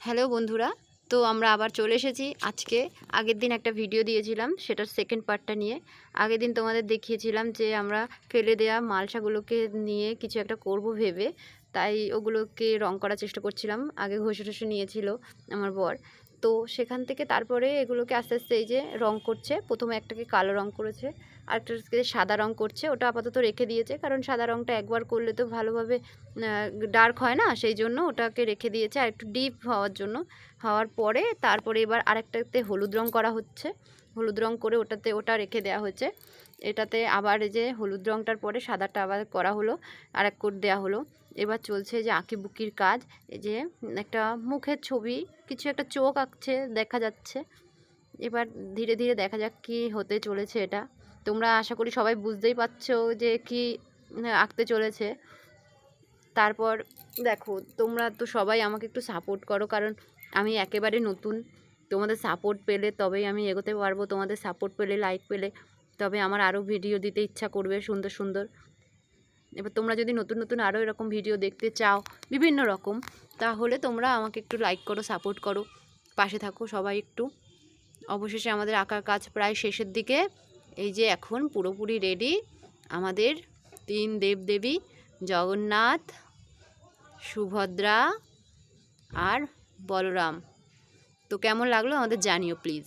Hello বন্ধুরা, তো আমরা আবার চলে এসেছি। আজকে আগের দিন একটা ভিডিও দিয়েছিলাম, সেটার সেকেন্ড পার্টটা নিয়ে। আগের দিন তোমাদের দেখিয়েছিলাম যে আমরা ফেলে দেয়া মালসাগুলোকে নিয়ে কিছু একটা করব ভেবে, তাই ওগুলোকে রং করার চেষ্টা করছিলাম। আগে ঘষে ঘষে নিয়েছিল আমার বর। তো সেখান থেকে তারপরে এগুলোকে আস্তে আস্তে এই যে রং করছে। প্রথমে একটাকে কালো রং করেছে, আরেকটাকে সাদা রং করছে। ওটা আপাতত রেখে দিয়েছে, কারণ সাদা রংটা একবার করলে তো ভালোভাবে ডার্ক হয় না? সেই জন্য ওটাকে রেখে দিয়েছে। আর একটু ডিপ হওয়ার জন্য হওয়ার পরে তারপরে এবার আরেকটাতে হলুদ রং করা হচ্ছে। হলুদ রং করে ওটাতে ওটা রেখে দেওয়া হচ্ছে এটাতে আবার যে হলুদ রংটার পরে সাদাটা আবার করা হলো আর এক কোট দেওয়া হলো। এবার চলছে যে আঁকিবুকির কাজ। যে একটা মুখের ছবি, কিছু একটা চোখ আঁকছে, দেখা যাচ্ছে। এবার ধীরে ধীরে দেখা যাক কি হতে চলেছে এটা। তোমরা আশা করি সবাই বুঝতেই পারছ যে কি আঁকতে চলেছে। তারপর দেখো, তোমরা তো সবাই আমাকে একটু সাপোর্ট করো, কারণ আমি একেবারে নতুন। তোমাদের সাপোর্ট পেলে তবেই আমি এগোতে পারব, তোমাদের সাপোর্ট পেলে লাইক পেলে, তবে আমার আরও ভিডিও দিতে ইচ্ছা করবে সুন্দর সুন্দর। এবার তোমরা যদি নতুন নতুন আরও এরকম ভিডিও দেখতে চাও বিভিন্ন রকম, তাহলে তোমরা আমাকে একটু লাইক করো সাপোর্ট করো, পাশে থাকো সবাই একটু। অবশেষে আমাদের আঁকার কাজ প্রায় শেষের দিকে। এই যে এখন পুরোপুরি রেডি আমাদের তিন দেবদেবী, জগন্নাথ সুভদ্রা আর বলরাম। তো কেমন লাগল আমাদের জানিও প্লিজ